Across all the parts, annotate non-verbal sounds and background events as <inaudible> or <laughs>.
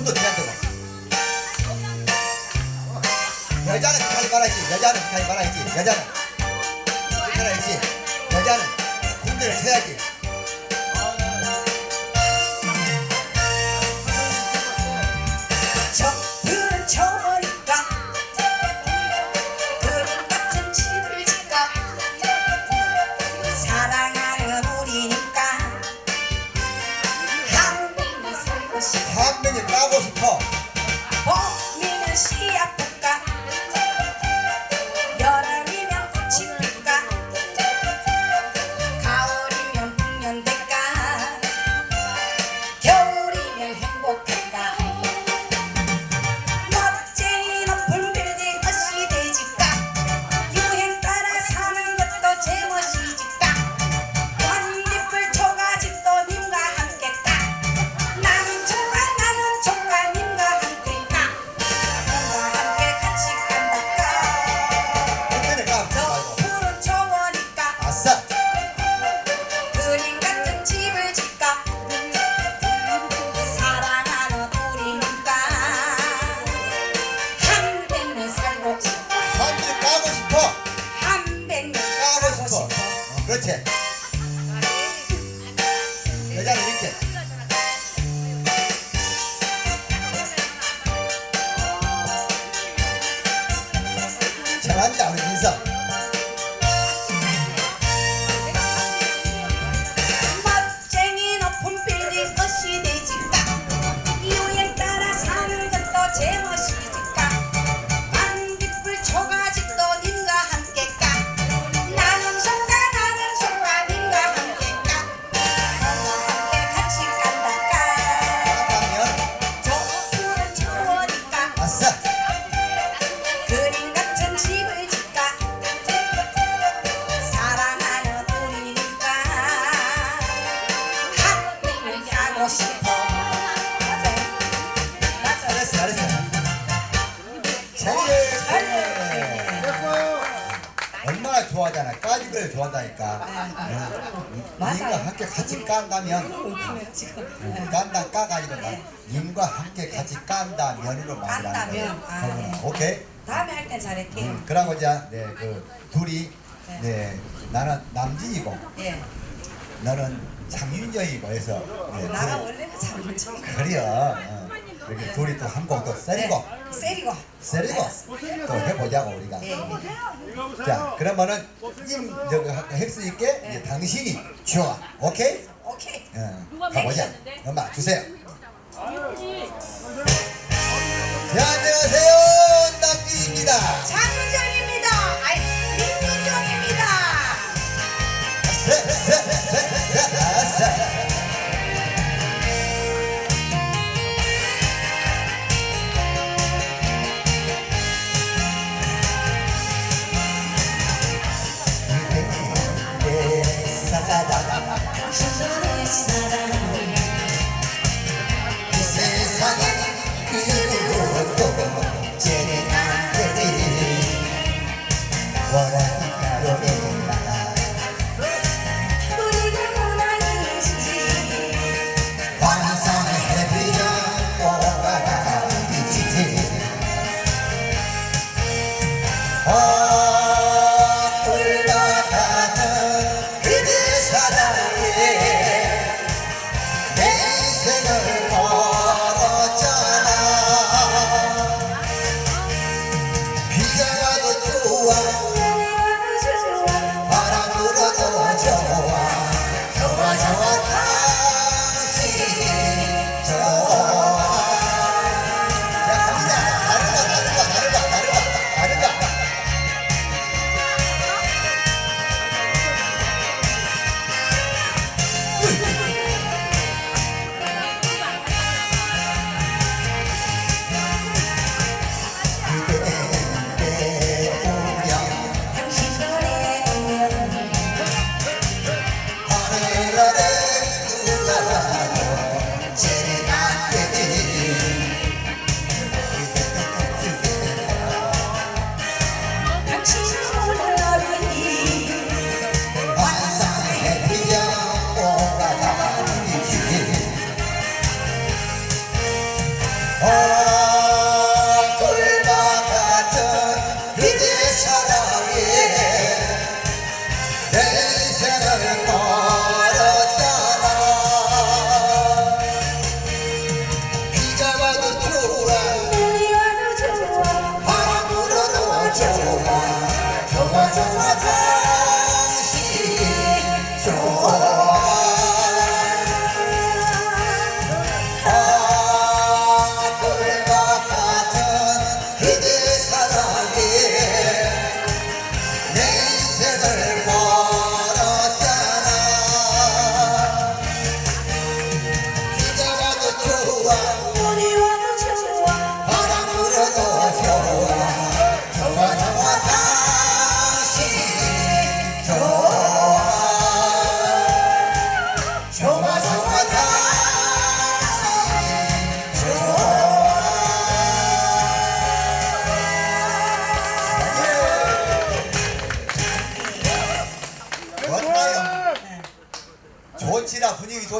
춤도 춰야 되고 여자는 기타를 말아야지 여자는 기타를 말아야지 여자는 기타를 해야지 여자는 군대를 쳐야지 살고 싶어 한 명이 까고 싶어. 봄이면 씨앗 까지를 좋아한다니까. 님과 함께 같이 깐다면 깐다 까가지고 님과 함께 같이 깐다 면으로 만들라는 거예요. 아, 네. 오케이? 다음에 할땐 잘할게요. 음, 그러고 이제 네, 그 둘이 네. 나는 남진이고 예. 너는 장윤정이고 해서 네, 나가 둘이- 원래는 잘 못쳐 그래요. 어. 이렇게 둘이 또 한 곡 또 세리고 세리고 세리고 또 해보자고 우리가. 예. 자 그러면은 님 저기 헬스 있게 이제 당신이 좋아. 오케이? 오케이. 어, 가보자. 엄마 주세요. 자 안녕하세요. 남기입니다. 장윤정 아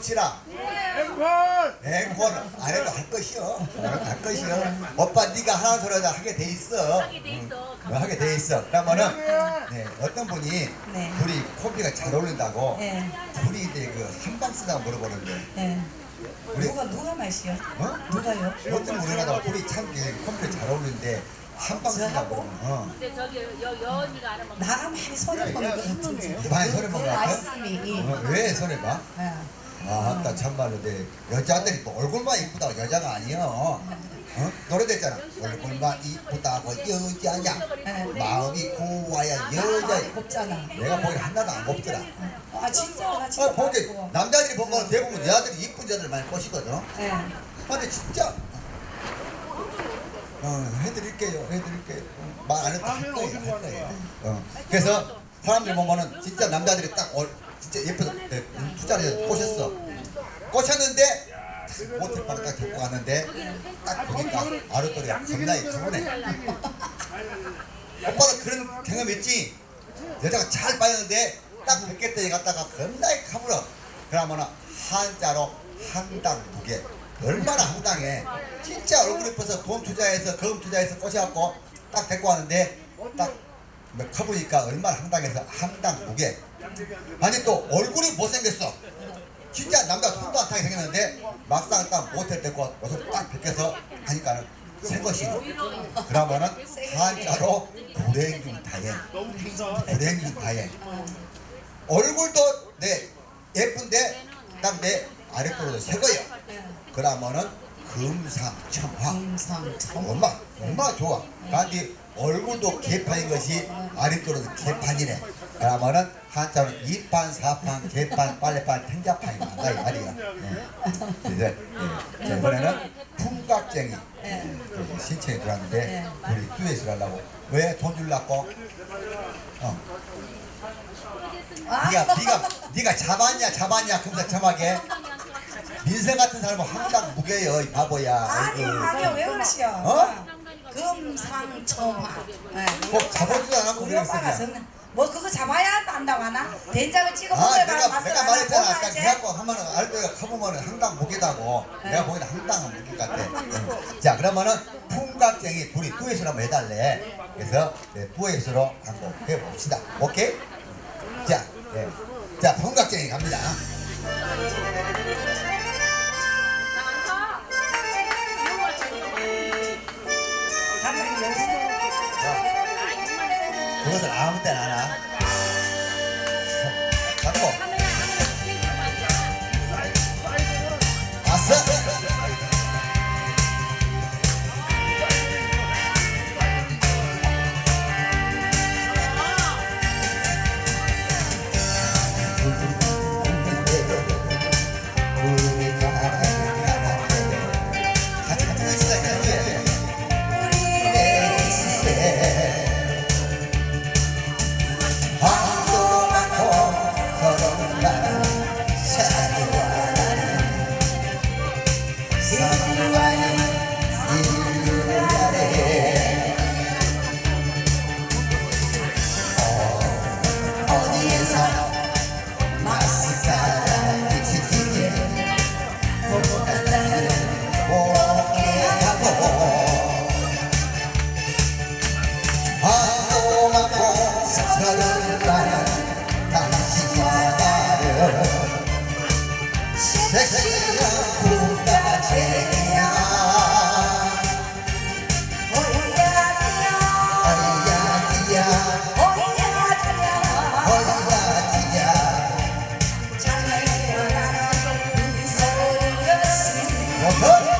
좋지라 좋지라 앵콜 안 해도 할 것이요 할 것이요 오빠 네가 하는 소리다 하게 돼 있어 하게 돼 있어. 어, 하게 돼 있어 그러면은 네, 어떤 분이 네. 둘이 콤비가 잘 어울린다고 예, 둘이 이제 그 한방 쓰다고 물어보는데 예. 우리 누가 누가 마시요? 어? 누가요? 어떤 우리나라 둘이 참 이렇게 콤비가 잘 어울리는데 한방 저하고? 그러면 어. 근데 저기 여 여 언니가 안 하면 나가 많이 손해 보는 것 같은데. 많이 손해 본 것 같아? 말씀이. 어, 왜 손해 봐? 예. 아, 아따 참말로 내 여자들이 또 얼굴만 이쁘다고 여자가 아니야. 어? 노래 됐잖아. 얼굴만 이쁘다고 여자야. 네. 마음이 고와야 여자야. 곱잖아. 내가 보기엔 하나도 안 곱더라. 아 진짜 나 진짜 어, 보기. 남자들이 본 거는 대부분 여자들이 이쁜 여자들 많이 꼬시거든. 예. 근데 진짜 어, 해드릴게요, 해드릴게요. 말 안 해도 할 거예요, 할 거예요. 어. 그래서 사람들이 보면은 진짜 남자들이 딱 얼, 진짜 예뻐서 네, 투자를 꼬셨어. 꼬셨는데 모텔 바로 딱 데리고 갔는데 딱 보니까 아르토리가 겁나게 가보네. <laughs> 오빠도 그런 경험 있지? 여자가 잘 빠졌는데 딱 뵙겠더니 갔다가 겁나게 가물어. 그러면은 한자로 한당 두개 얼마나 황당해. 진짜 얼굴 예뻐서 돈 투자해서 거금 투자해서 꼬셔갖고 딱 데리고 왔는데 딱 가보니까 얼마나 황당해서 한당 두개 아니 또 얼굴이 못생겼어. 진짜 남자 손도 안 타게 생겼는데 막상 딱 모텔 데리고 와서 딱 벗겨서 하니까는 새 것이 그러면은 한자로 불행중 다행. 불행중 다행. 얼굴도 내 예쁜데 딱 내 아랫도로 새 거예요. 그러면은 금상첨화 금상첨. 엄마 엄마 좋아. 근데 얼굴도 개판인 것이 아랫도로도 개판이네 그러면은 한자로 이판 사판 개판 빨래판 탱자판이 나가 이 말이야 예. 이제 예. 자, 이번에는 풍각쟁이 예. 그 신청이 들어왔는데 우리 듀엣을 하려고 왜 돈 줄라고 어. 아, 네가 네가 네가 잡았냐 잡았냐 금사첨하게 민생 같은 사람은 항상 무게요 이 바보야 아니 아이고. 아니 왜 그러시오? 어? 금상첨화. 예. 꼭 잡아주지 않았고 우리 오빠가 저는 뭐 그거 잡아야 한다고 하나? 된장을 찍어 아 먹어야 내가 맛을 내가 알아. 말했잖아 아까 이제? 계약고 하면은 알도가 가보면은 항상 무게다고 네. 내가 보기에는 항상 무게 같아 응. 자 그러면은 풍각쟁이 둘이 듀엣으로 한번 해달래 그래서 네, 듀엣으로 한번 해봅시다 오케이 자 네. 자 풍각쟁이 갑니다 여기서 자, 그것을 아무 때나 하나 잡고 어허 오야디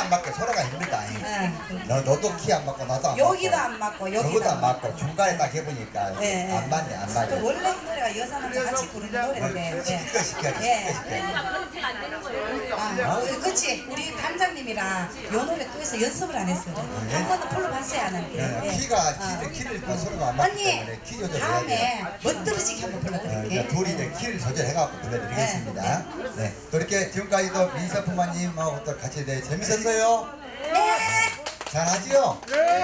안 맞고 서로가 힘들다 너, 너도 키 안 맞고 나도 안 맞고 여기도 안 맞고 여기도 안안 맞고 중간에 딱 해보니까 네. 안 맞네 안 맞네 그 원래 이 노래가 여자 남자 같이 부르는 노래인데 예. 시키가 시켜야지 예. 아, 그- 그치 우리 단장님이랑 요 노래 또 해서 연습을 안 했어요 예? 한 번도 불러봤어야 하는데 네, 예. 키가 아. 진짜 키를 봐 서로가 안 맞기 언니 때문에 키 조절해야 돼요. 다음에 멋들어지게 한번 어, 불러드릴게 그러니까 둘이 이제 키를 조절해갖고 불러드리겠습니다. 네. 또 이렇게 지금까지도 민서품마님하고 또 같이 네, 재밌었어요? 네. 잘하지요? 네.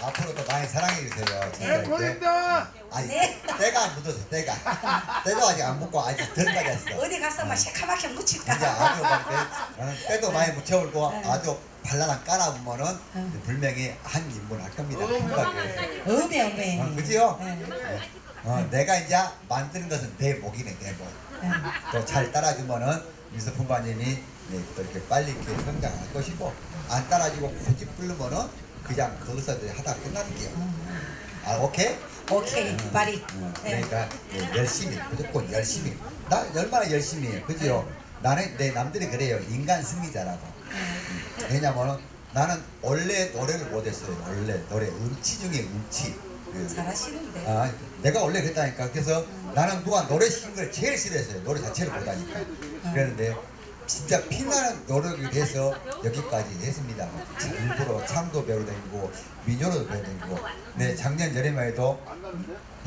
앞으로도 많이 사랑해주세요. 네, 이렇게. 고맙습니다. 아니, 네. 때가 안 묻었어, 때가. <laughs> 때도 아직 안 묻고 아직 덜 빠졌어. 어디 가서 막 새카맣게 묻힐까 이제 아주 막 때, 어, 때도 많이 묻혀올고 네. 아주 발랄한 까라보면은 분명히 한 인분 할 겁니다. 금방에. 어메 어메 어, 그지요? 네. 어, 내가 이제 만드는 것은 내 목이네, 내 목. 네. 또잘 따라주면은 미스품바님이 네, 또 이렇게 빨리 이렇게 성장할 것이고 안 따라주고 굳이 부르면은 그냥 거기서 이제 하다 끝나는 게요. 아 오케이? 오케이 말이 음, 네. 그러니까 예, 열심히 무조건 열심히 나 얼마나 열심히 해 그지요? 나는 내 남들이 그래요 인간 승리자라고 음, 왜냐면은 나는 원래 노래를 못했어요 원래 노래 음치 중에 음치 그, 잘하시는데 아, 내가 원래 그랬다니까. 그래서 나는 누가 노래 시킨 걸 제일 싫어했어요. 노래 자체를 못하니까. 그랬는데 진짜 피나는 노력이 돼서 여기까지 했습니다. 일부러 창도 배우러 다니고 민요로도 배우러 다니고. 네, 작년 여름에 해도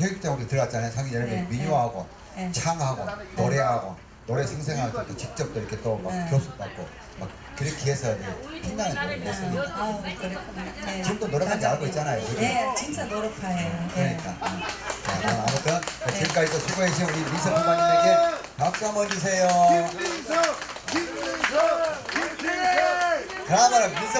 혈육장으로 들어갔잖아요. 작년 여름에 네, 민요하고 네. 창하고 노래하고 노래 생생하고 또 직접 또 이렇게 또 막 네. 교습받고 막 그렇게 해서 이제 빛나는 노래를 냈습니다. 아우 그랬구나. 네. 지금도 노력한지 알고 있잖아요. 네, 진짜 노력파예요. 네. 그러니까. 자, 그럼 아무튼 지금까지도 수고해주신 우리 민서 부관님에게 박수 한번 주세요. 김민석, 김민